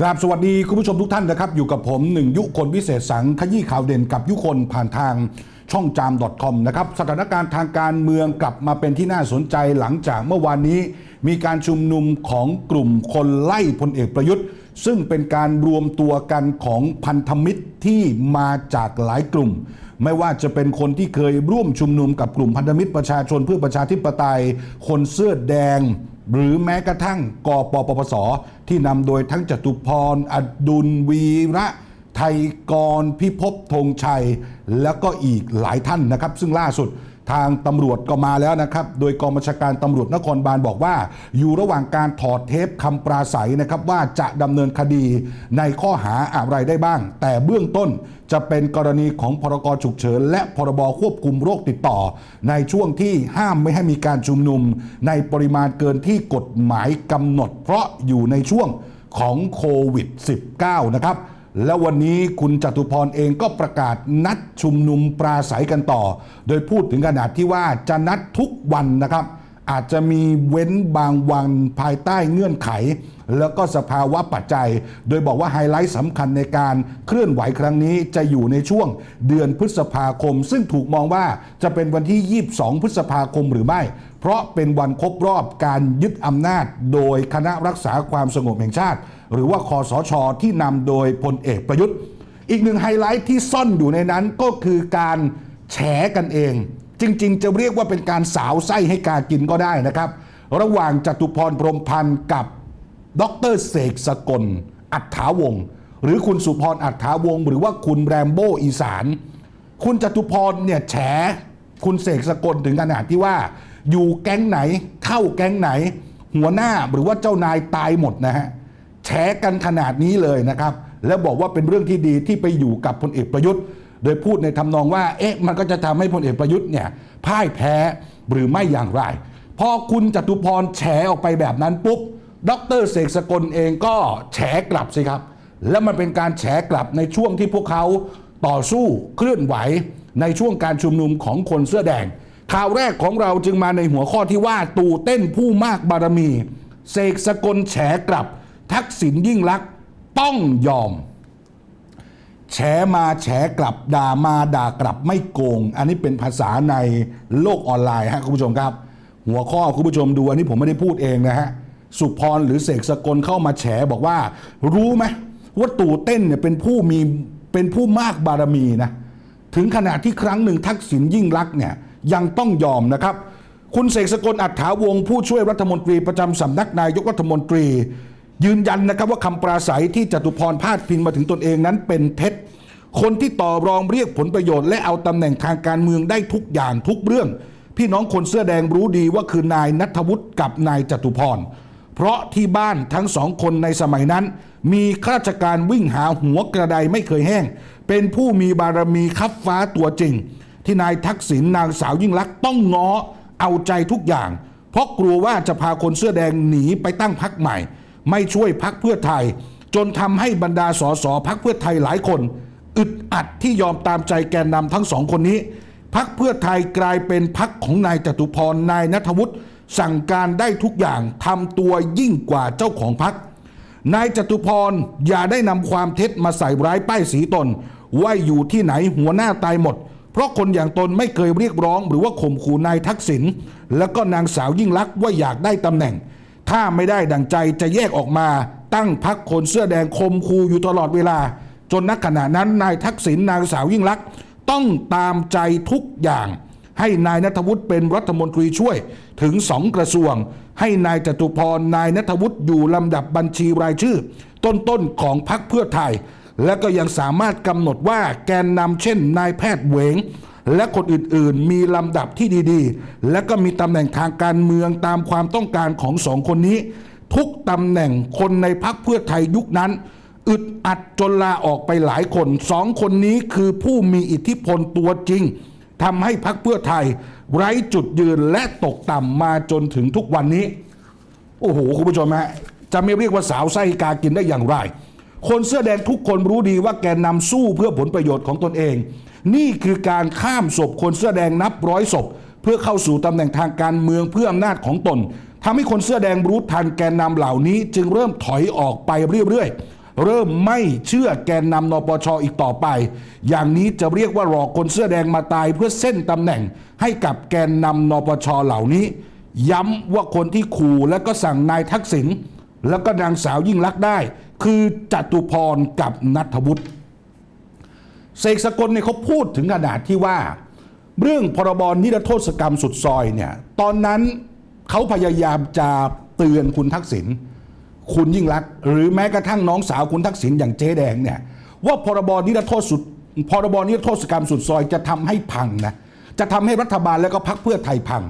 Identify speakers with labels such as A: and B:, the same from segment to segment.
A: กราบสวัสดีคุณผู้ชมทุกท่านนะครับ อยู่กับผมหนึ่งยุคนวิเศษสังขยี้ข่าวเด่นกับยุคนผ่านทางช่องจาม .com นะครับสถานการณ์ทางการเมืองกลับมาเป็นที่น่าสนใจหลังจากเมื่อวานนี้ มีการชุมนุมของกลุ่มคนไล่พลเอกประยุทธ์ ซึ่งเป็นการรวมตัวกันของพันธมิตรที่มาจากหลายกลุ่ม ไม่ว่าจะเป็นคนที่เคยร่วมชุมนุมกับกลุ่มพันธมิตรประชาชนเพื่อประชาธิปไตย คนเสื้อแดง หรือแม้กระทั่งกปปปส ที่นำโดยทั้งจตุพร อดุลวีระ ไทยกรพิภพธงชัย แล้วก็อีกหลายท่านนะครับ ซึ่งล่าสุด ทางตำรวจก็มาแล้วนะครับ โดยกองบัญชาการตำรวจนครบาลบอกว่า อยู่ระหว่างการถอดเทปคำปราศัยนะครับว่าจะดำเนินคดีในข้อหาอะไรได้บ้าง แต่เบื้องต้นจะเป็นกรณีของพรกฉุกเฉิน และพรบควบคุมโรคติดต่อ ในช่วงที่ห้ามไม่ให้มีการชุมนุม ในปริมาณเกินที่กฎหมายกำหนด เพราะอยู่ในช่วงของโควิด -19 นะครับ และววันนี้คุณจตุพรเองก็ประกาศนัดชุมนุมปราศัยกันต่อ โดยพูดถึงขนาดที่ว่าจะนัดทุกวันนะครับ อาจจะมีเว้นบางวันภายใต้เงื่อนไข แล้วก็สภาวะปัจจัย โดยบอกว่าไฮไลท์สำคัญในการเคลื่อนไหวครั้งนี้จะอยู่ในช่วงเดือนพฤษภาคม ซึ่งถูกมองว่าจะเป็นวันที่ 22 พฤษภาคมหรือไม่ เพราะเป็นวันครบรอบการยึดอำนาจ โดยคณะรักษาความสงบแห่งชาติ หรือว่าคอสชที่นำโดยพลเอกประยุทธ์ อีกหนึ่งไฮไลท์ที่ซ่อนอยู่ในนั้นก็คือการแฉกันเอง จริง ๆ จะเรียกว่าเป็นการสาวไส้ให้กากินก็ได้นะครับ ระหว่างจตุพรพรมพันธ์กับดรเสกสกล อัฏฐาวงศ์หรือคุณสุพรอัฏฐาวงศ์หรือว่าคุณแรมโบ้อีสาน คุณจตุพรเนี่ยแฉคุณเสกสกลถึงขนาดที่ว่า อยู่แก๊งไหนเข้าแก๊งไหน หัวหน้าหรือว่าเจ้านายตายหมดนะฮะแฉกันขนาดนี้เลยนะครับ แล้วบอกว่าเป็นเรื่องที่ดีที่ไปอยู่กับพลเอกประยุทธ์ โดยพูดในทำนองว่า เอ๊ะ มันก็จะทำให้พลเอกประยุทธ์เนี่ยพ่ายแพ้หรือไม่อย่างไร พอคุณจตุพรแฉออกไปแบบนั้นปุ๊บ ดรเสกสกลเองก็แฉกลับสิครับ แล้วมันเป็นการแฉกลับในช่วงที่พวกเขาต่อสู้เคลื่อนไหวในช่วงการชุมนุมของคนเสื้อแดง ข่าวแรกของเราจึงมาในหัวข้อที่ว่าตู่เต้นผู้มากบารมี เสกสกลแฉกลับ ทักษิณยิ่งลักษณ์ต้องยอม แฉมาแฉกลับด่ามาด่ากลับไม่โกง อันนี้เป็นภาษาในโลกออนไลน์ฮะคุณผู้ชมครับ หัวข้อคุณผู้ชมดูอันนี้ผมไม่ได้พูดเองนะฮะสุพรหรือเสกสกลเข้ามาแฉบอกว่า รู้ไหมว่าตู่เต้นเนี่ยเป็นผู้มีเป็นผู้มากบารมีนะถึงขนาดที่ครั้งหนึ่งทักษิณยิ่งลักเนี่ยยังต้องยอมนะครับ คุณเสกสกลอัฏฐาวงผู้ช่วยรัฐมนตรีประจำสำนักนายกรัฐมนตรี ยืนยันนะครับว่าคำปราศัยที่จตุพรพาดพิงมาถึงตนเองนั้นเป็นเท็จ คนที่ต่อรองเรียกผลประโยชน์และเอาตำแหน่งทางการเมืองได้ทุกอย่างทุกเรื่อง พี่น้องคนเสื้อแดงรู้ดีว่าคือนายนัทวุฒิกับนายจตุพร เพราะที่บ้านทั้งสองคนในสมัยนั้น มีข้าราชการวิ่งหาหัวกระไดไม่เคยแห้ง เป็นผู้มีบารมีคับฟ้าตัวจริง ที่นายทักษิณนางสาวยิ่งลักษณ์ต้องง้อเอาใจทุกอย่าง เพราะกลัวว่าจะพาคนเสื้อแดงหนีไปตั้งพักใหม่ ไม่ช่วยพักเพื่อไทย จนทำให้บรรดาสสพักเพื่อไทยหลายคน อึดอัดที่ยอมตามใจแกนนำทั้งสองคนนี้ พักเพื่อไทยกลายเป็นพักของนายจตุพรนายนัทวุฒิสั่งการได้ทุกอย่างทำตัวยิ่งกว่าเจ้าของพักนายจตุพรอย่าได้นำความเท็จมาใส่ร้ายป้ายสีตน ว่าอยู่ที่ไหนหัวหน้าตายหมด เพราะคนอย่างตนไม่เคยเรียกร้อง หรือว่าข่มขู่นายทักษิณแล้วก็นางสาวยิ่งลักษณ์ว่าอยากได้ตำแหน่ง ถ้าไม่ได้ดังใจจะแยกออกมา ตั้งพักคนเสื้อแดงคมคูอยู่ตลอดเวลา จนนักขณะนั้นนายทักษิณนางสาวยิ่งลักษณ์ต้องตามใจทุกอย่าง ให้นายนัทวุฒิเป็นรัฐมนตรีช่วยถึงสองกระทรวง ให้นายจตุพรนายนัทวุฒิอยู่ลำดับบัญชีรายชื่อ ต้นๆของพรรคเพื่อไทย และก็ยังสามารถกำหนดว่าแกนนำเช่น นายแพทย์เหวง และคนอื่นๆ มีลำดับที่ดีๆ และก็มีตำแหน่งทางการเมืองตามความต้องการของสองคนนี้ ทุกตำแหน่งคนในพรรคเพื่อไทยยุคนั้น อึดอัดจนลาออกไปหลายคนสองคนนี้คือผู้มีอิทธิพลตัวจริงทำให้พรรคเพื่อไทย ไร้จุดยืนและตกต่ำมาจนถึงทุกวันนี้ โอ้โหคุณผู้ชมฮะจะไม่เรียกว่าสาวไส้กากินได้อย่างไร คนเสื้อแดงทุกคนรู้ดีว่าแกนนำสู้เพื่อผลประโยชน์ของตนเอง นี่คือการข้ามศพคนเสื้อแดงนับร้อยศพ เพื่อเข้าสู่ตำแหน่งทางการเมืองเพื่ออำนาจของตนทำให้คนเสื้อแดงรู้ทันแกนนำเหล่านี้ จึงเริ่มถอยออกไปเรื่อยๆ เริ่มไม่เชื่อแกนนำนปชอีกต่อไป อย่างนี้จะเรียกว่าหลอกคนเสื้อแดงมาตายเพื่อเส้นตำแหน่ง ให้กับแกนนำนปชเหล่านี้ ย้ำว่าคนที่ขู่และก็สั่งนายทักษิณแล้วก็นางสาวยิ่งลักษณ์ได้ คือจตุพรกับนัทวุฒิ เสกสกลเนี่ยเขาพูดถึงขนาดที่ว่า เรื่องพรบนิรโทษกรรมสุดซอยเนี่ยตอนนั้นเขาพยายามจะเตือนคุณทักษิณคุณยิ่งรักษณ์หรือแม้กระทั่งน้องสาวคุณทักษิณอย่างเจ๊แดงเนี่ยว่าพรบนิรโทษสุดพรบนิรโทษกรรมสุดซอยจะทำให้พังนะจะทำให้รัฐบาลแล้วก็พรรคเพื่อไทยพัง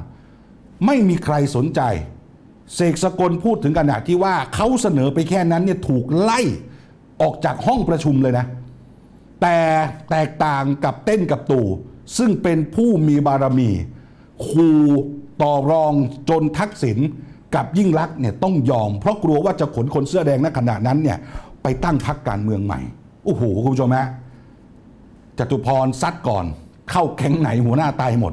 A: ไม่มีใครสนใจ เสกสกลพูดถึงขนาดที่ว่าเขาเสนอไปแค่นั้นเนี่ยถูกไล่ออกจากห้องประชุมเลยนะ แต่แตกต่างกับเต้นกับตู่ซึ่งเป็นผู้มีบารมีคูต่อรองจนทักษิณกับยิ่งลักเนี่ยต้องยอม เพราะกลัวว่าจะขนคนเสื้อแดงณขณะนั้นเนี่ยไปตั้งพักการเมืองใหม่โอ้โหคุณผู้ชมฮะจตุพรซัดก่อน เข้าแข้งไหนหัวหน้าตายหมด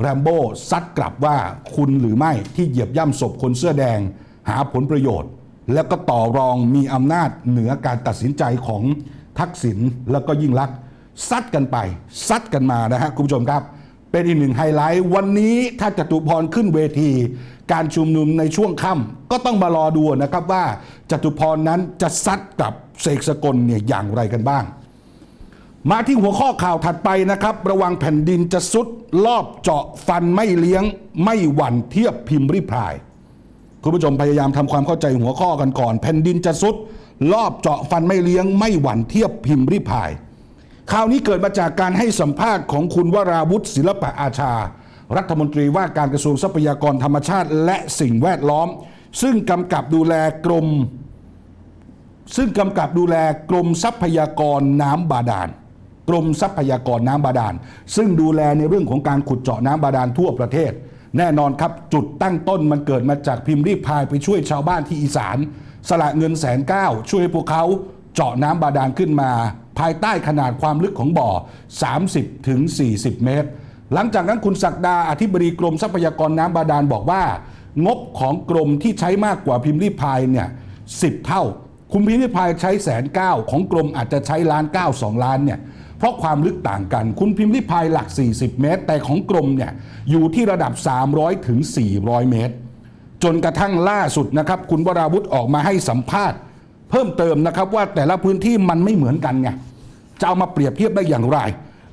A: แรมโบ้ซัดกลับว่าคุณหรือไม่ที่เหยียบย่ำศพคนเสื้อแดงหาผลประโยชน์ แล้วก็ต่อรองมีอำนาจเหนือการตัดสินใจของ ทักษิณแล้วก็ยิ่งลักษณ์ซัดกันไป ซัดกันมานะฮะคุณผู้ชมครับ เป็นอีกหนึ่งไฮไลท์ วันนี้ถ้าจตุพรขึ้นเวที การชุมนุมในช่วงค่ำก็ต้องมารอดูนะครับว่าจตุพรนั้นจะซัดกับเสกสกลเนี่ยอย่างไรกันบ้าง มาที่หัวข้อข่าวถัดไปนะครับ ระวังแผ่นดินจะสุดลอบเจาะฟันไม่เลี้ยงไม่หวั่นเทียบพิมพ์ริพราย คุณผู้ชมพยายามทำความเข้าใจหัวข้อกันก่อน แผ่นดินจะสุด ลอบเจาะฟันไม่เลี้ยงไม่หวั่นเทียบพิมพ์ริพายข่าวนี้เกิดมาจากการให้สัมภาษณ์ของคุณวราวุฒิศิลปะอาชา รัฐมนตรีว่าการกระทรวงทรัพยากรธรรมชาติ และสิ่งแวดล้อม ซึ่งกำกับดูแลกรม ซึ่งกำกับดูแลกรมทรัพยากรน้ำบาดาลกรมทรัพยากรน้ำบาดาล ซึ่งดูแลในเรื่องของการขุดเจาะน้ำบาดาลทั่วประเทศ แน่นอนครับจุดตั้งต้นมันเกิดมาจากพิมพ์รีพายไปช่วยชาวบ้านที่อีสาน สละเงินแสนเก้าช่วยพวกเขาเจาะน้ำบาดาลขึ้นมา ภายใต้ขนาดความลึกของบ่อ 30ถึง40 เมตร หลังจากนั้นคุณศักดาอธิบดีกรมทรัพยากรน้ำบาดาลบอกว่า งบของกรมที่ใช้มากกว่าพิมพ์รีพายเนี่ยสิเท่า คุณพิมพ์ริพายใช้แสนเก้าของกรมอาจจะใช้ล้านเก้าสองล้านเนี่ยเพราะความลึกต่างกัน คุณพิมพ์ริพายหลัก 40 เมตร แต่ของกรมเนี่ยอยู่ที่ระดับ 300ถึง400 เมตร จนกระทั่งล่าสุดนะครับ คุณวราวุธออกมาให้สัมภาษณ์ เพิ่มเติมนะครับว่าแต่ละพื้นที่มันไม่เหมือนกันไงจะเอามาเปรียบเทียบได้อย่างไร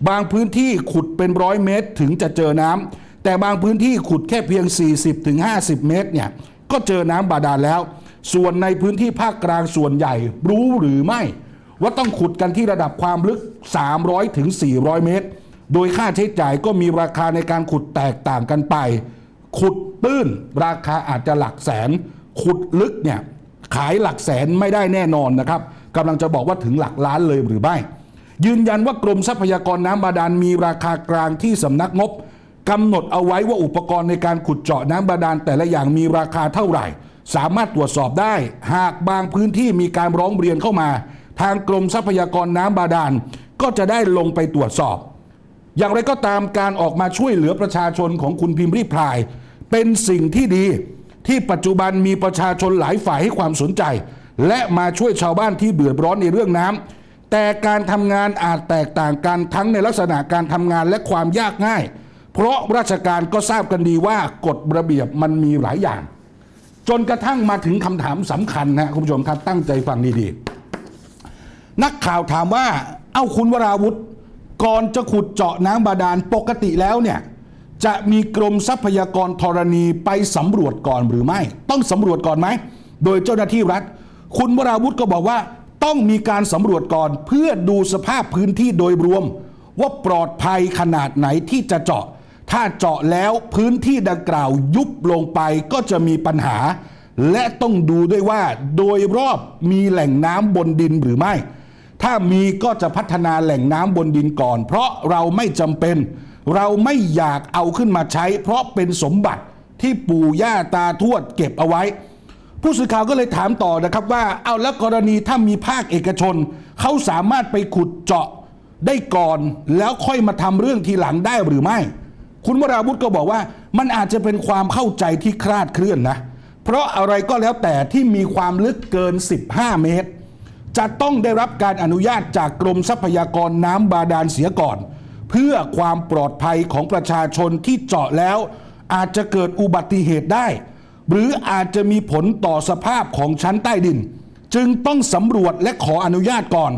A: บางพื้นที่ขุดเป็นร้อยเมตรถึงจะเจอน้ำแต่บางพื้นที่ขุดแค่เพียง 40ถึง50 เมตรเนี่ยก็เจอน้ำบาดาลแล้ว ส่วนในพื้นที่ภาคกลางส่วนใหญ่รู้หรือไม่ ว่าต้องขุดกันที่ระดับความลึก 300ถึง400 เมตร โดยค่าใช้จ่ายก็มีราคาในการขุดแตกต่างกันไป ขุด ตื้น ราคาอาจจะหลักแสน ขุดลึกเนี่ยขายหลักแสนไม่ได้แน่นอนนะครับกำลังจะบอกว่าถึงหลักล้านเลยหรือไม่ ยืนยันว่ากรมทรัพยากรน้ำบาดาลมีราคากลางที่สำนักงบกำหนดเอาไว้ว่าอุปกรณ์ในการขุดเจาะน้ำบาดาลแต่ละอย่างมีราคาเท่าไหร่ สามารถตรวจสอบได้ หากบางพื้นที่มีการร้องเรียนเข้ามา ทางกรมทรัพยากรน้ำบาดาลก็จะได้ลงไปตรวจสอบ อย่างไรก็ตามการออกมาช่วยเหลือประชาชนของคุณพิมพ์ริพาย เป็นสิ่งที่ดีที่ปัจจุบันมีประชาชนหลายฝ่ายให้ความสนใจ และมาช่วยชาวบ้านที่เดือดร้อนในเรื่องน้ำแต่การทำงานอาจแตกต่างกันทั้งในลักษณะการทำงานและความยากง่าย เพราะราชการก็ทราบกันดีว่ากฎระเบียบมันมีหลายอย่าง จนกระทั่งมาถึงคำถามสำคัญนะคุณผู้ชมครับตั้งใจฟังดีๆ นักข่าวถามว่า เอ้าคุณวราวุธ ก่อนจะขุดเจาะน้ำบาดาลปกติแล้วเนี่ย จะมีกรมทรัพยากรธรณีไปสำรวจก่อนหรือไม่ ต้องสำรวจก่อนไหม โดยเจ้าหน้าที่รัฐ คุณวราวุธก็บอกว่า ต้องมีการสำรวจก่อนเพื่อดูสภาพพื้นที่โดยรวม ว่าปลอดภัยขนาดไหนที่จะเจาะ ถ้าเจาะแล้วพื้นที่ดังกล่าวยุบลงไปก็จะมีปัญหา และต้องดูด้วยว่า โดยรอบมีแหล่งน้ำบนดินหรือไม่ ถ้ามีก็จะพัฒนาแหล่งน้ำบนดินก่อน เพราะเราไม่จำเป็น เราไม่อยากเอาขึ้นมาใช้ เพราะเป็นสมบัติที่ปู่ย่าตาทวดเก็บเอาไว้ ผู้สื่อข่าวก็เลยถามต่อนะครับว่าเอาแล้วกรณีถ้ามีภาคเอกชน เขาสามารถไปขุดเจาะได้ก่อนแล้วค่อยมาทำเรื่องทีหลังได้หรือไม่ คุณวราวุธก็บอกว่ามันอาจจะเป็นความเข้าใจที่คลาดเคลื่อนนะ เพราะอะไรก็แล้วแต่ที่มีความลึกเกิน 15 เมตร จะต้องได้รับการอนุญาตจากกรมทรัพยากรน้ำบาดาลเสียก่อน เพื่อความปลอดภัยของประชาชนที่เจาะแล้ว อาจจะเกิดอุบัติเหตุได้ หรืออาจจะมีผลต่อสภาพของชั้นใต้ดิน จึงต้องสำรวจและขออนุญาตก่อน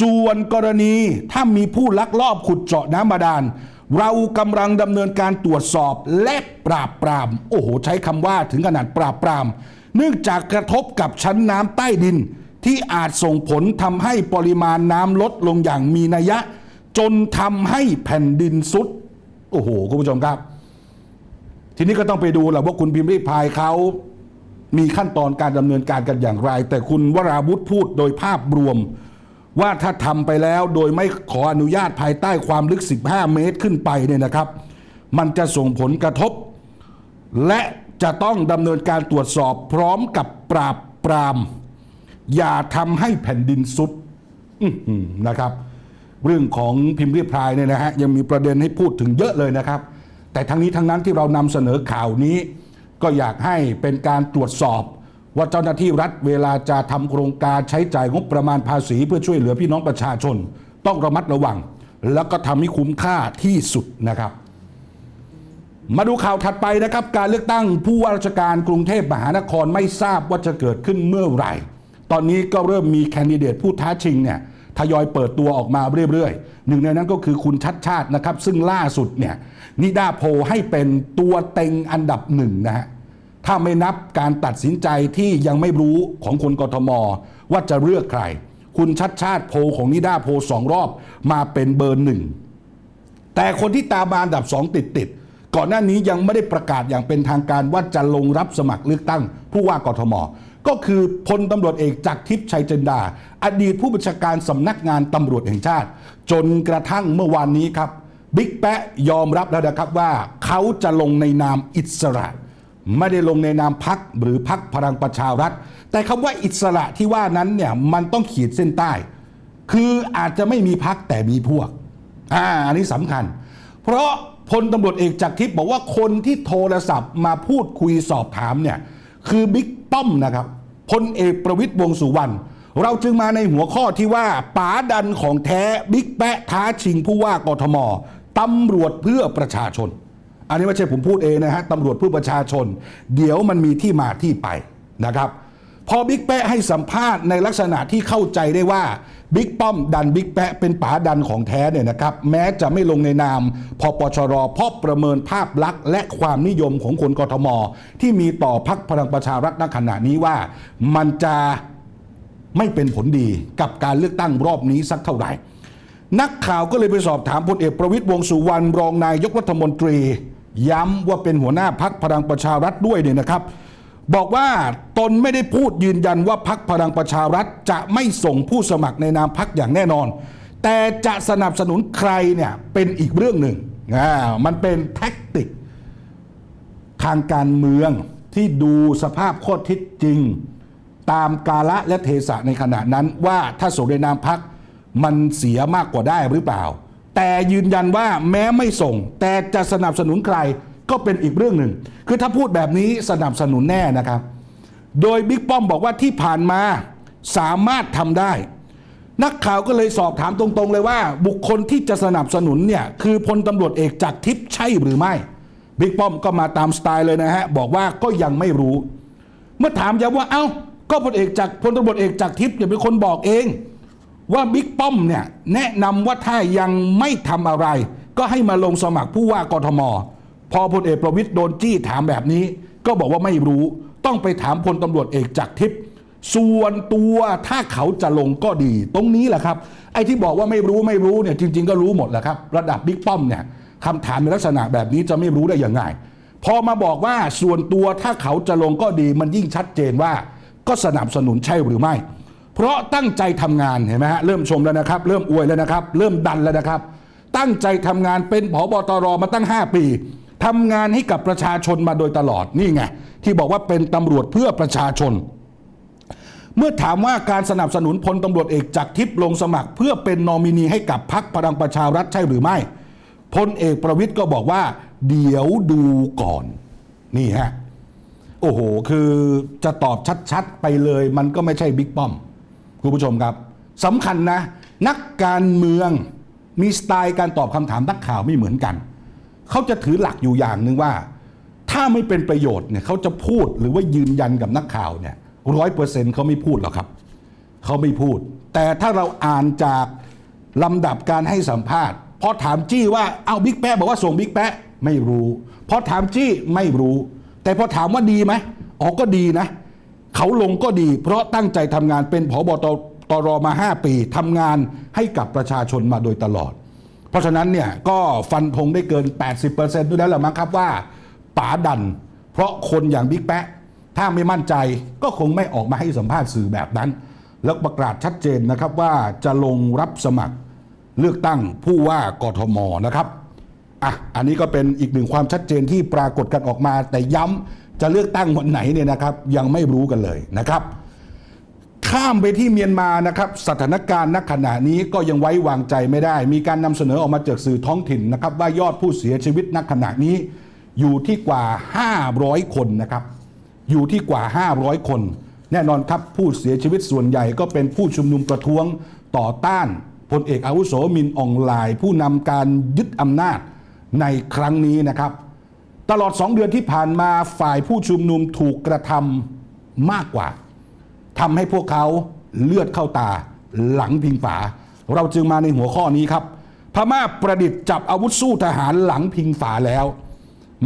A: ส่วนกรณีถ้ามีผู้ลักลอบขุดเจาะน้ำบาดาลเรากำลังดำเนินการตรวจสอบและปราบปราม โอ้โห ใช้คำว่าถึงขนาดปราบปราม เนื่องจากกระทบกับชั้นน้ำใต้ดิน ที่อาจส่งผลทำให้ปริมาณน้ำลดลงอย่างมีนัยยะ จนทำให้แผ่นดินสุด โอ้โห คุณผู้ชมครับ ทีนี้ก็ต้องไปดูแหละว่าคุณพิมพ์ริพายเขามีขั้นตอนการดำเนินการกันอย่างไร แต่คุณวราวุธพูดโดยภาพรวม ว่าถ้าทำไปแล้วโดยไม่ขออนุญาตภายใต้ความลึก 15 เมตรขึ้นไปเนี่ยนะครับ มันจะส่งผลกระทบ และจะต้องดำเนินการตรวจสอบพร้อมกับปราบปราม อย่าทำให้แผ่นดินสุดนะครับ เรื่องของพิมพ์ริพายเนี่ยนะฮะยังมีประเด็นให้พูดถึงเยอะเลยนะครับ แต่ทั้งนี้ทั้งนั้นที่เรานำเสนอข่าวนี้ ก็อยากให้เป็นการตรวจสอบ ว่าเจ้าหน้าที่รัฐเวลาจะทำโครงการใช้จ่ายงบประมาณภาษี เพื่อช่วยเหลือพี่น้องประชาชน ต้องระมัดระวัง แล้วก็ทำให้คุ้มค่าที่สุดนะครับ มาดูข่าวถัดไปนะครับ การเลือกตั้งผู้ว่าราชการกรุงเทพมหานครไม่ทราบว่าจะเกิดขึ้นเมื่อไหร่ ตอนนี้ก็เริ่มมีแคนดิเดตผู้ท้าชิงเนี่ย ทยอยเปิดตัวออกมาเรื่อยๆ หนึ่งในนั้นก็คือคุณชัดชาตินะครับ ซึ่งล่าสุดเนี่ยนิดาโพให้เป็นตัวเต็งอันดับหนึ่งนะฮะถ้าไม่นับการตัดสินใจที่ยังไม่รู้ของคนกทม ว่าจะเลือกใคร คุณชัดชาติโพของนิดาโพสองรอบมาเป็นเบอร์หนึ่งแต่คนที่ตามมาอันดับสองติดติดก่อนหน้านี้ยังไม่ได้ประกาศอย่างเป็นทางการว่าจะลงรับสมัครเลือกตั้งผู้ว่ากทม ก็คือพลตำรวจเอกจากทิพย์ชัยจินดา อดีตผู้บัญชาการสำนักงานตำรวจแห่งชาติ จนกระทั่งเมื่อวานนี้ครับบิ๊กแปะยอมรับแล้วนะครับว่าเขาจะลงในนามอิสระ ไม่ได้ลงในนามพักหรือพักพลังประชารัฐ แต่คำว่าอิสระที่ว่านั้นเนี่ยมันต้องขีดเส้นใต้ คืออาจจะไม่มีพักแต่มีพวกอ่าอันนี้สำคัญ เพราะพลตำรวจเอกจากทิพย์บอกว่าคนที่โทรศัพท์มาพูดคุยสอบถามเนี่ย คือบิ๊กป้อมนะครับพลเอกประวิตยวงสุวรรณเราจึงมาในหัวข้อที่ว่าป๋าดันของแท้บิ๊กแปะท้าชิงผู้ว่ากทมตำรวจเพื่อประชาชน อันนี้ไม่ใช่ผมพูดเองนะฮะตำรวจเพื่อประชาชน เดี๋ยวมันมีที่มาที่ไปนะครับ พอบิ๊กแปะให้สัมภาษณ์ในลักษณะที่เข้าใจได้ว่าบิ๊กป้อมดันบิ๊กแปะเป็นป๋าดันของแท้เนี่ยนะครับ แม้จะไม่ลงในนามพปชรเพราะประเมินภาพลักษณ์และความนิยมของคนกทม ที่มีต่อพักพลังประชารัฐณขณะนี้ว่ามันจะไม่เป็นผลดีกับการเลือกตั้งรอบนี้สักเท่าไหร่ นักข่าวก็เลยไปสอบถามพลเอกประวิตยวงสุวรรณรองนายกรัฐมนตรี ย้ำว่าเป็นหัวหน้าพักพลังประชารัฐด้วยเนี่ยนะครับ บอกว่าตนไม่ได้พูดยืนยันว่าพักพลังประชารัฐจะไม่ส่งผู้สมัครในนามพักอย่างแน่นอน แต่จะสนับสนุนใครเนี่ยเป็นอีกเรื่องหนึ่งอ่ามันเป็นแท็กติก ทางการเมืองที่ดูสภาพข้อเท็จจริง ตามกาละและเทศะในขณะนั้นว่าถ้าส่งในนามพักมันเสียมากกว่าได้หรือเปล่า แต่ยืนยันว่าแม้ไม่ส่ง แต่จะสนับสนุนใคร ก็เป็นอีกเรื่องหนึ่ง คือถ้าพูดแบบนี้สนับสนุนแน่นะครับ โดยบิ๊กป้อมบอกว่าที่ผ่านมาสามารถทำได้ นักข่าวก็เลยสอบถามตรงๆเลยว่า บุคคลที่จะสนับสนุนเนี่ยคือพลตำรวจเอกจากทิพย์ใช่หรือไม่บิ๊กป้อมก็มาตามสไตล์เลยนะฮะ บอกว่าก็ยังไม่รู้ เมื่อถามย้ำว่าเอ้า ก็พลเอกจากพลตำรวจเอกจากทิพย์เนี่ยเป็นคนบอกเอง ว่าบิ๊กป้อมเนี่ยแนะนำว่าถ้ายังไม่ทำอะไร ก็ให้มาลงสมัครผู้ว่ากทม พอพลเอกประวิตยโดนจี้ถามแบบนี้ ก็บอกว่าไม่รู้ต้องไปถามพลตำรวจเอกจากทิพย์ส่วนตัวถ้าเขาจะลงก็ดี ตรงนี้แหละครับ ไอ้ที่บอกว่าไม่รู้ไม่รู้เนี่ยจริง ๆ ก็รู้หมดแหละครับ ระดับบิ๊กป้อมเนี่ยคำถามในลักษณะแบบนี้จะไม่รู้ได้อยังไงพอมาบอกว่าส่วนตัวถ้าเขาจะลงก็ดี มันยิ่งชัดเจนว่า ก็สนับสนุนใช่หรือไม่ เพราะตั้งใจทำงานเห็นไหมฮะเริ่มชมแล้วนะครับ เริ่มอวยแล้วนะครับ เริ่มดันแล้วนะครับ ตั้งใจทำงานเป็นผบตรมาตั้ง 5 ปี ทำงานให้กับประชาชนมาโดยตลอดนี่ไงที่บอกว่าเป็นตำรวจเพื่อประชาชน เมื่อถามว่าการสนับสนุนพลตำรวจเอกจากทิพย์ลงสมัคร เพื่อเป็นนอมินีให้กับพักพลังประชารัฐใช่หรือไม่พลเอกประวิทย์ก็บอกว่า เดี๋ยวดูก่อน นี่ฮะโอ้โห คือจะตอบชัดๆ ไปเลย มันก็ไม่ใช่บิ๊กป้อม คุณผู้ชมครับสำคัญนะ นักการเมืองมีสไตล์การตอบคำถามนักข่าวไม่เหมือนกัน เขาจะถือหลักอยู่อย่างหนึ่งว่า ถ้าไม่เป็นประโยชน์เนี่ยเขาจะพูดหรือว่ายืนยันกับนักข่าวเนี่ยร้อยเปอร์เซ็นต์เขาไม่พูดหรอกครับเขาไม่พูด แต่ถ้าเราอ่านจากลำดับการให้สัมภาษณ์พอถามจี้ว่าเอาบิ๊กแป๊ะบอกว่าส่งบิ๊กแป๊ะไม่รู้พอถามจี้ไม่รู้ แต่พอถามว่าดีไหมอ๋อก็ดีนะ เขาลงก็ดี เพราะตั้งใจทำงานเป็นผบตตรมา 5 ปีทำงานให้กับประชาชนมาโดยตลอด เพราะฉะนั้นเนี่ยก็ฟันธงได้เกิน 80%ด้วยแล้วแหละมั้งครับว่าป๋าดัน เพราะคนอย่างบิ๊กแป๊ะถ้าไม่มั่นใจก็คงไม่ออกมาให้สัมภาษณ์สื่อแบบนั้น แล้วประกาศชัดเจนนะครับว่าจะลงรับสมัครเลือกตั้งผู้ว่ากทมนะครับอะอันนี้ก็เป็นอีกหนึ่งความชัดเจนที่ปรากฏกันออกมา แต่ย้ำจะเลือกตั้งวันไหนเนี่ยนะครับ ยังไม่รู้กันเลยนะครับ ข้ามไปที่เมียนมานะครับสถานการณ์ณขณะนี้ก็ยังไว้วางใจไม่ได้ มีการนำเสนอออกมาจากสื่อท้องถิ่นนะครับ ว่ายอดผู้เสียชีวิตณขณะนี้ อยู่ที่กว่า 500 คนนะครับ อยู่ที่กว่า 500 คน แน่นอนครับผู้เสียชีวิตส่วนใหญ่ก็เป็นผู้ชุมนุมประท้วงต่อต้านพลเอกอาวุโสมินอองไลน์ผู้นำการยึดอำนาจในครั้งนี้นะครับ ตลอด2เดือนที่ผ่านมาฝ่ายผู้ชุมนุมถูกกระทำมากกว่า ทำให้พวกเขาเลือดเข้าตาหลังพิงฝา เราจึงมาในหัวข้อนี้ครับ พม่าประดิษฐ์จับอาวุธสู้ทหารหลังพิงฝาแล้ว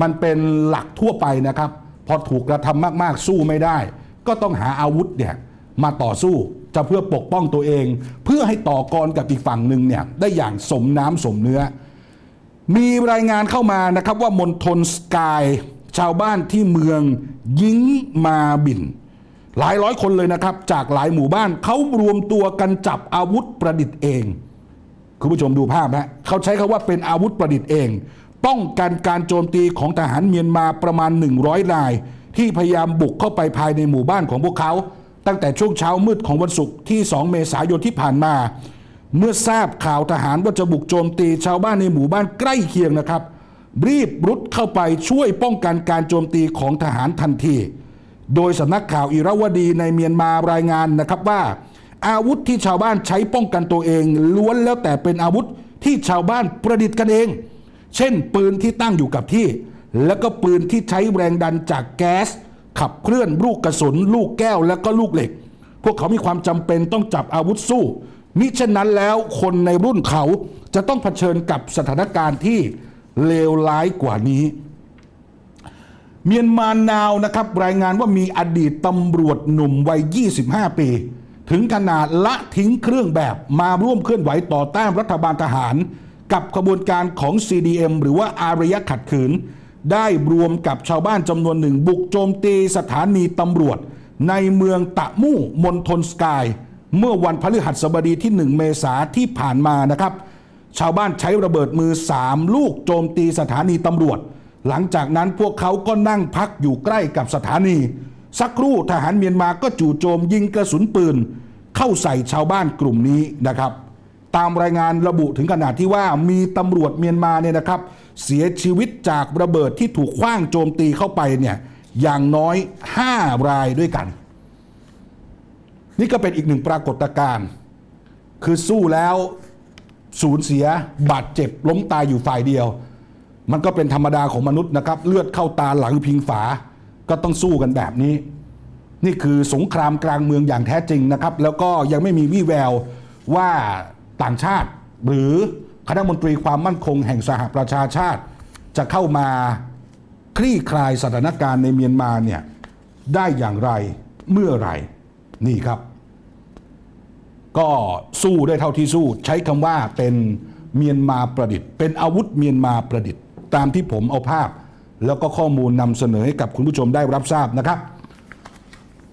A: มันเป็นหลักทั่วไปนะครับ พอถูกกระทำมากๆสู้ไม่ได้ ก็ต้องหาอาวุธเนี่ยมาต่อสู้จะเพื่อปกป้องตัวเอง เพื่อให้ต่อกรกับอีกฝั่งหนึ่งเนี่ยได้อย่างสมน้ำสมเนื้อ มีรายงานเข้ามานะครับว่ามณฑลสกาย ชาวบ้านที่เมืองยิงมาบิน หลายร้อยคนเลยนะครับ จากหลายหมู่บ้านเขารวมตัวกันจับอาวุธประดิษฐ์เองคุณผู้ชมดูภาพนะเขาใช้คาว่าเป็นอาวุธประดิษฐ์เอง ป้องกันการโจมตีของทหารเมียนมาประมาณ 100นาย ที่พยายามบุกเข้าไปภายในหมู่บ้านของพวกเขา ตั้งแต่ช่วงเช้ามืดของวันศุกร์ที่ 2 เมษายนที่ผ่านมา เมื่อทราบข่าวทหารว่าจะบุกโจมตีชาวบ้านในหมู่บ้านใกล้เคียงนะครับ รีบรุดเข้าไปช่วยป้องกันการโจมตีของทหารทันที โดยสำนักข่าวอิราวดีในเมียนมารายงานนะครับว่า อาวุธที่ชาวบ้านใช้ป้องกันตัวเอง ล้วนแล้วแต่เป็นอาวุธที่ชาวบ้านประดิษฐ์กันเอง เช่น ปืนที่ตั้งอยู่กับที่ แล้วก็ปืนที่ใช้แรงดันจากแก๊ส ขับเคลื่อนลูกกระสุน ลูกแก้วและก็ลูกเหล็ก พวกเขามีความจำเป็นต้องจับอาวุธสู้มิฉะนั้นแล้วคนในรุ่นเขาจะต้องเผชิญกับสถานการณ์ที่เลวร้ายกว่านี้ เมียนมานาวนะครับรายงานว่ามีอดีตตำรวจหนุ่มวัย 25 ปี ถึงขนาดละทิ้งเครื่องแบบมาร่วมเคลื่อนไหวต่อต้านรัฐบาลทหาร กับขบวนการของ CDM หรือว่าอารยะขัดขืน ได้รวมกับชาวบ้านจำนวนหนึ่งบุกโจมตีสถานีตำรวจ ในเมืองตะมู่มณฑลสกาย เมื่อวันพฤหัสบดีที่ 1 เมษาที่ผ่านมานะครับ ชาวบ้านใช้ระเบิดมือ 3 ลูกโจมตีสถานีตำรวจ หลังจากนั้นพวกเขาก็นั่งพักอยู่ใกล้กับสถานี สักครู่ทหารเมียนมาก็จู่โจมยิงกระสุนปืน เข้าใส่ชาวบ้านกลุ่มนี้นะครับ ตามรายงานระบุถึงขนาดที่ว่ามีตำรวจเมียนมาเนี่ยนะครับ เสียชีวิตจากระเบิดที่ถูกคว้างโจมตีเข้าไปเนี่ยอย่างน้อย 5 รายด้วยกัน นี่ก็เป็นอีกหนึ่งปรากฏการณ์คือสู้แล้วสูญเสียบาดเจ็บล้มตายอยู่ฝ่ายเดียว มันก็เป็นธรรมดาของมนุษย์นะครับ เลือดเข้าตาหลังพิงฝา ก็ต้องสู้กันแบบนี้ นี่คือสงครามกลางเมืองอย่างแท้จริงนะครับ แล้วก็ยังไม่มีวี่แววว่าต่างชาติ หรือคณะมนตรีความมั่นคงแห่งสหประชาชาติ จะเข้ามาคลี่คลายสถานการณ์ในเมียนมาเนี่ยได้อย่างไรเมื่อไหร่นี่ครับ ก็สู้ได้เท่าที่สู้ ใช้คำว่าเป็นเมียนมาประดิษฐ์ เป็นอาวุธเมียนมาประดิษฐ์ ตามที่ผมเอาภาพ แล้วก็ข้อมูลนำเสนอให้กับคุณผู้ชมได้รับทราบนะครับ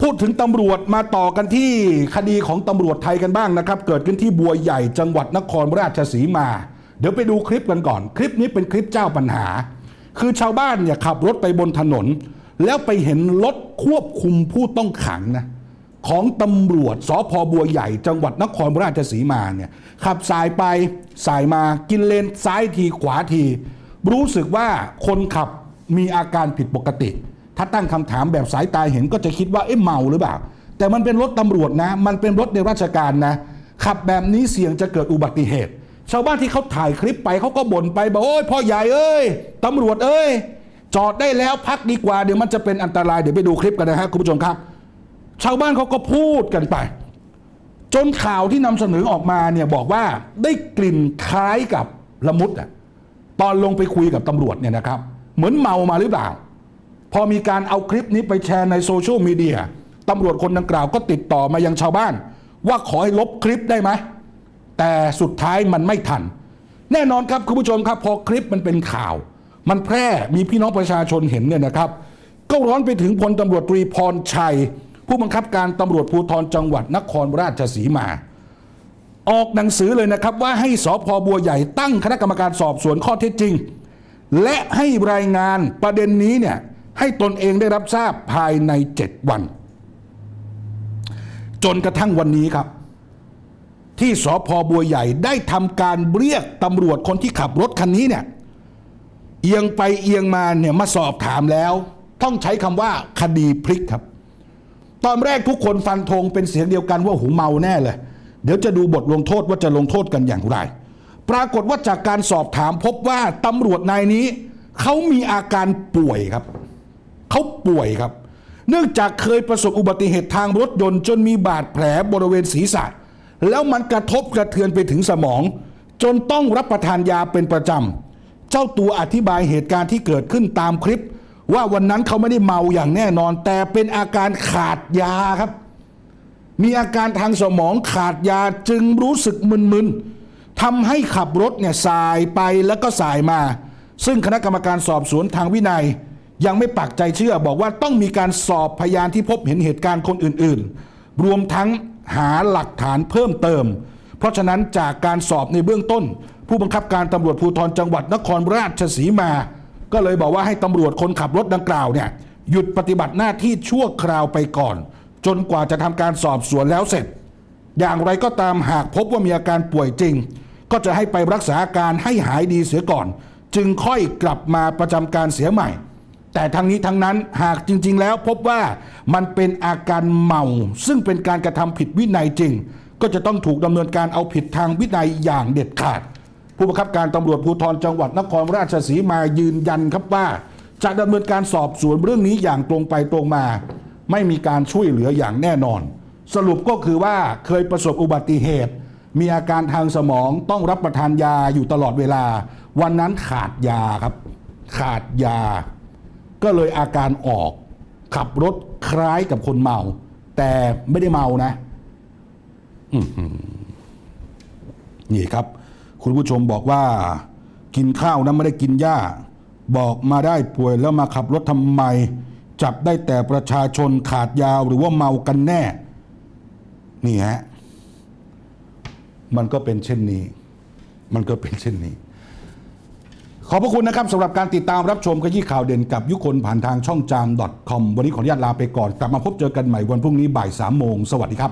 A: พูดถึงตำรวจมาต่อกันที่คดีของตำรวจไทยกันบ้างนะครับ เกิดขึ้นที่บัวใหญ่จังหวัดนครราชสีมา เดี๋ยวไปดูคลิปกันก่อน คลิปนี้เป็นคลิปเจ้าปัญหา คือชาวบ้านเนี่ยขับรถไปบนถนน แล้วไปเห็นรถควบคุมผู้ต้องขังนะของตำรวจสพบัวใหญ่ จังหวัดนครราชสีมาเนี่ยขับสายไปสายมากินเลนซ้ายทีขวาที รู้สึกว่าคนขับมีอาการผิดปกติ ถ้าตั้งคำถามแบบสายตาเห็นก็จะคิดว่าเอ๊ะเมาหรือเปล่า แต่มันเป็นรถตำรวจนะ มันเป็นรถในราชการนะ ขับแบบนี้เสี่ยงจะเกิดอุบัติเหตุ ชาวบ้านที่เขาถ่ายคลิปไปเขาก็บ่นไปบอกโอ้ยพ่อใหญ่เอ้ยตำรวจเอ้ย จอดได้แล้วพักดีกว่าเดี๋ยวมันจะเป็นอันตรายเดี๋ยวไปดูคลิปกันนะฮะคุณผู้ชมครับ ชาวบ้านเขาก็พูดกันไป จนข่าวที่นำเสนอออกมาเนี่ยบอกว่าได้กลิ่นคล้ายกับละมุดอะ ตอนลงไปคุยกับตำรวจเนี่ยนะครับ เหมือนเมามาหรือเปล่า พอมีการเอาคลิปนี้ไปแชร์ในโซเชียลมีเดียตำรวจคนดังกล่าวก็ติดต่อมายังชาวบ้าน ว่าขอให้ลบคลิปได้ไหม แต่สุดท้ายมันไม่ทัน แน่นอนครับคุณผู้ชมครับ พอคลิปมันเป็นข่าว มันแพร่มีพี่น้องประชาชนเห็นเนี่ยนะครับ ก็ร้อนไปถึงพลตำรวจตรีพรชัย ผู้บังคับการตำรวจภูธรจังหวัดนครราชสีมา ออกหนังสือเลยนะครับ ว่าให้สพบัวใหญ่ตั้งคณะกรรมการสอบสวนข้อเท็จจริง และให้รายงานประเด็นนี้เนี่ยให้ตนเองได้รับทราบภายใน 7 วัน จนกระทั่งวันนี้ครับ ที่สพบัวใหญ่ได้ทำการเรียกตำรวจคนที่ขับรถคันนี้เนี่ยเอียงไปเอียงมาเนี่ยมาสอบถามแล้ว ต้องใช้คำว่าคดีพลิกครับ ตอนแรกทุกคนฟันธงเป็นเสียงเดียวกันว่าหูเมาแน่เลย เดี๋ยวจะดูบทลงโทษว่าจะลงโทษกันอย่างไร ปรากฏว่าจากการสอบถามพบว่าตำรวจนายนี้เขามีอาการป่วยครับเขาป่วยครับ เนื่องจากเคยประสบอุบัติเหตุทางรถยนต์จนมีบาดแผลบริเวณศีรษะ แล้วมันกระทบกระเทือนไปถึงสมอง จนต้องรับประทานยาเป็นประจำเจ้าตัวอธิบายเหตุการณ์ที่เกิดขึ้นตามคลิป ว่าวันนั้นเขาไม่ได้เมาอย่างแน่นอน แต่เป็นอาการขาดยาครับ มีอาการทางสมองขาดยาจึงรู้สึกมึนๆทำให้ขับรถเนี่ยสายไปแล้วก็สายมา ซึ่งคณะกรรมการสอบสวนทางวินัย ยังไม่ปักใจเชื่อบอกว่าต้องมีการสอบพยานที่พบเห็นเหตุการณ์คนอื่นๆ รวมทั้งหาหลักฐานเพิ่มเติม เพราะฉะนั้นจากการสอบในเบื้องต้น ผู้บังคับการตำรวจภูธรจังหวัดนครราชสีมา ก็เลยบอกว่าให้ตำรวจคนขับรถดังกล่าวเนี่ยหยุดปฏิบัติหน้าที่ชั่วคราวไปก่อน จนกว่าจะทำการสอบสวนแล้วเสร็จ อย่างไรก็ตามหากพบว่ามีอาการป่วยจริง ก็จะให้ไปรักษาอาการให้หายดีเสียก่อน จึงค่อยกลับมาประจำการเสียใหม่ แต่ทั้งนี้ทั้งนั้นหากจริง ๆ แล้วพบว่ามันเป็นอาการเมา ซึ่งเป็นการกระทำผิดวินัยจริง ก็จะต้องถูกดำเนินการเอาผิดทางวินัยอย่างเด็ดขาด ผู้บังคับการตำรวจภูธรจังหวัดนครราชสีมายืนยันครับว่าจะดำเนินการสอบสวนเรื่องนี้อย่างตรงไปตรงมา ไม่มีการช่วยเหลืออย่างแน่นอน สรุปก็คือว่าเคยประสบอุบัติเหตุ มีอาการทางสมองต้องรับประทานยาอยู่ตลอดเวลา วันนั้นขาดยาครับ ขาดยา ก็เลยอาการออก ขับรถคล้ายกับคนเมา แต่ไม่ได้เมานะนี่ครับ คุณผู้ชมบอกว่า กินข้าวนะไม่ได้กินหญ้า บอกมาได้ป่วยแล้วมาขับรถทำไม จับได้แต่ประชาชนขาดยาวหรือว่าเมากันแน่ นี่ฮะ มันก็เป็นเช่นนี้ มันก็เป็นเช่นนี้ ขอบพระคุณนะครับสำหรับการติดตามรับชมขยี้ข่าวเด่นกับยุคนผ่านทางช่องจาม .com วันนี้ขออนุญาตลาไปก่อน กลับมาพบเจอกันใหม่วันพรุ่งนี้บ่ายสามโมงสวัสดีครับ